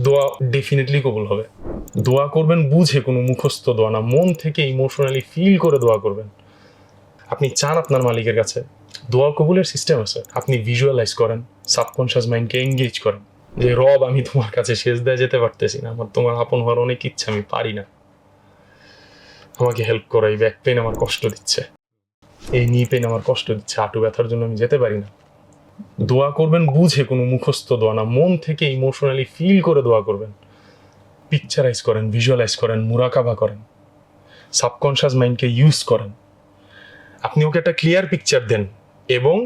দোয়া ডেফিনেটলি কবুল হবে। দোয়া করবেন, বুঝে কোনো মুখস্থ দোয়া না, মন থেকে ইমোশনালি ফিল করে দোয়া করবেন। আপনি চান আপনার মালিকের কাছে। দোয়া কবুলের সিস্টেম আছে। আপনি ভিজুয়ালাইজ করেন সাবকনশিয়াস মাইন্ডকে এঙ্গেজ করেন। যে, রব, আমি তোমার কাছে শেষ দেয়া যেতে পারতেছি না। আমার তোমার আপন হওয়ার অনেক ইচ্ছা, আমি পারি না। আমাকে হেল্প করো, এই ব্যাক পেন আমার কষ্ট দিচ্ছে। এই নি পেন আমার কষ্ট দিচ্ছে। হাঁটু ব্যথার জন্য আমি যেতে পারি না। দোয়া করবেন, বুঝে কোনো মুখস্থ দোয়া না, মন থেকে ইমোশনালি ফিল করে দোয়া করবেন। পিকচারাইজ করেন ভিজুয়ালাইজ করেন, মুরাকাবা করেন। সাবকনশিয়াস মাইন্ডকে ইউজ করেন। আপনি ওকে একটা ক্লিয়ার পিকচার দেন এবং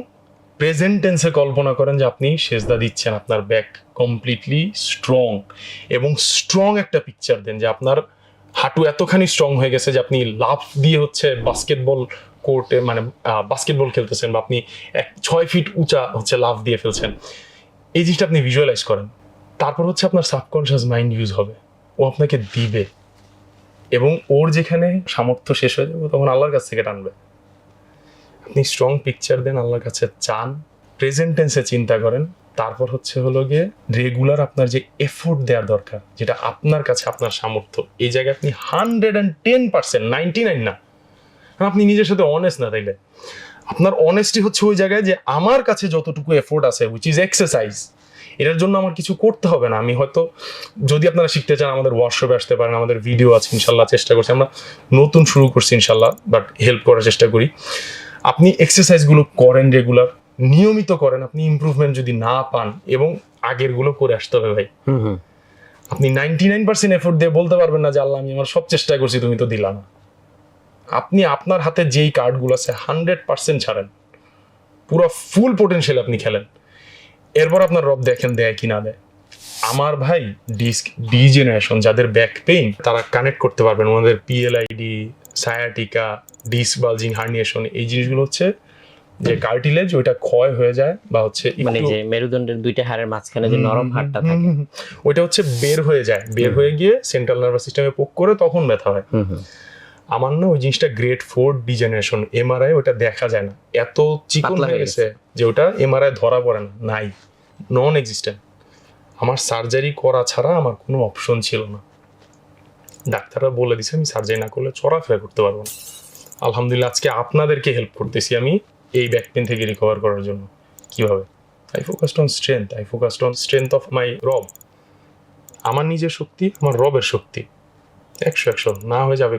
প্রেজেন্ট টেন্সে কল্পনা করেন যে আপনি সেজদা দিচ্ছেন, আপনার ব্যাক কমপ্লিটলি স্ট্রং এবং স্ট্রং একটা পিকচার দেন যে আপনার হাঁটু এতখানি স্ট্রং হয়ে গেছে যে আপনি লাফ দিয়ে হচ্ছে বাস্কেটবল কোর্টে মানে বাস্কেটবল খেলতেছেন বা আপনি এক, ছয় ফিট উঁচা হচ্ছে লাফ দিয়ে ফেলছেন, এই জিনিসটা আপনি ভিজুয়ালাইজ করেন। তারপর হচ্ছে আপনার সাবকনশিয়াস মাইন্ড ইউজ হবে। ও আপনাকে দিবে। এবং ওর যেখানে সামর্থ্য শেষ হয়ে যাবে তখন আল্লাহর কাছ থেকে টানবে। আপনি স্ট্রং পিকচার দেন, আল্লাহর কাছে চান প্রেজেন্ট টেন্সে চিন্তা করেন। তারপর হচ্ছে হলো গিয়ে রেগুলার আপনার যে এফোর্ট দেওয়ার দরকার, যেটা আপনার কাছে আপনার সামর্থ্য, এই জায়গায় আপনি hundred and ten percent ninety nine না কারণ আপনি নিজের সাথে অনেস্ট না তাইলে। আপনার অনেস্টি হচ্ছে ওই জায়গায় যে আমার কাছে যতটুকু এফোর্ট আছে উইচ ইজ এক্সারসাইজ এটার জন্য আমার কিছু করতে হবে না। আমি হয়তো যদি আপনারা শিখতে চান আমাদের ওয়ার্কশপে আসতে পারেন আমাদের ভিডিও আছে ইনশাল্লাহ চেষ্টা করছি। আমরা নতুন শুরু করছি ইনশাল্লাহ বাট হেল্প করার চেষ্টা করি। আপনি এক্সারসাইজগুলো করেন রেগুলার নিয়মিত করেন আপনি ইমপ্রুভমেন্ট যদি না পান এবং আগেরগুলো করে আসতে হবে ভাই। আপনি নাইনটি নাইন পার্সেন্ট এফোর্ট দিয়ে বলতে পারবেন না যে আল্লাহ আমি আমার সব চেষ্টা করছি তুমি তো দিলা না। আপনি আপনার হাতে যেই কার্ডগুলো আছে হান্ড্রেড পার্সেন্ট ছাড়েন। পুরো ফুল পোটেনশিয়াল আপনি খেলেন। এরপর আপনার রব দেখেন দেয় কি না দেয়। আমার ভাই ডিস্ক ডি জেনারেশন যাদের ব্যাক পেইন তারা কানেক্ট করতে পারবেন। ওনাদের PLID sciatica disc bulging herniation এই জিনিসগুলো হচ্ছে যে কার্টিলেজ ওইটা ক্ষয় হয়ে যায় বা হচ্ছে মানে যে মেরুদণ্ডের দুইটা হাড়ের মাঝখানে যে নরম হাড়টা থাকে। ওইটা হচ্ছে বের হয়ে যায়। বের হয়ে গিয়ে সেন্ট্রাল নার্ভাস সিস্টেমে পোক করে তখন ব্যথা হয়। আমার না ওই জিনিসটা গ্রেড ফোর ডিজেনারেশন এমআরআই ওটা দেখা যায় না। এত চিকন হয়ে গেছে যে ওটা এমআরআই ধরা পড়ে না নাই নন এক্সিস্টেন্ট আমার সার্জারি করা ছাড়া আমার কোনো অপশন ছিল না। ডাক্তাররা বলে দিছে আমি সার্জারি না করলে চলাফেরা করতে পারব না। আলহামদুলিল্লাহ আজকে আপনাদেরকে হেল্প করতেছি আমি এই ব্যাক পেন থেকে রিকভার করার জন্য। কীভাবে? I focused on strength I focused on strength of my rob আমার নিজের শক্তি আমার রবের শক্তি। একশো একশো না হয়ে যাবে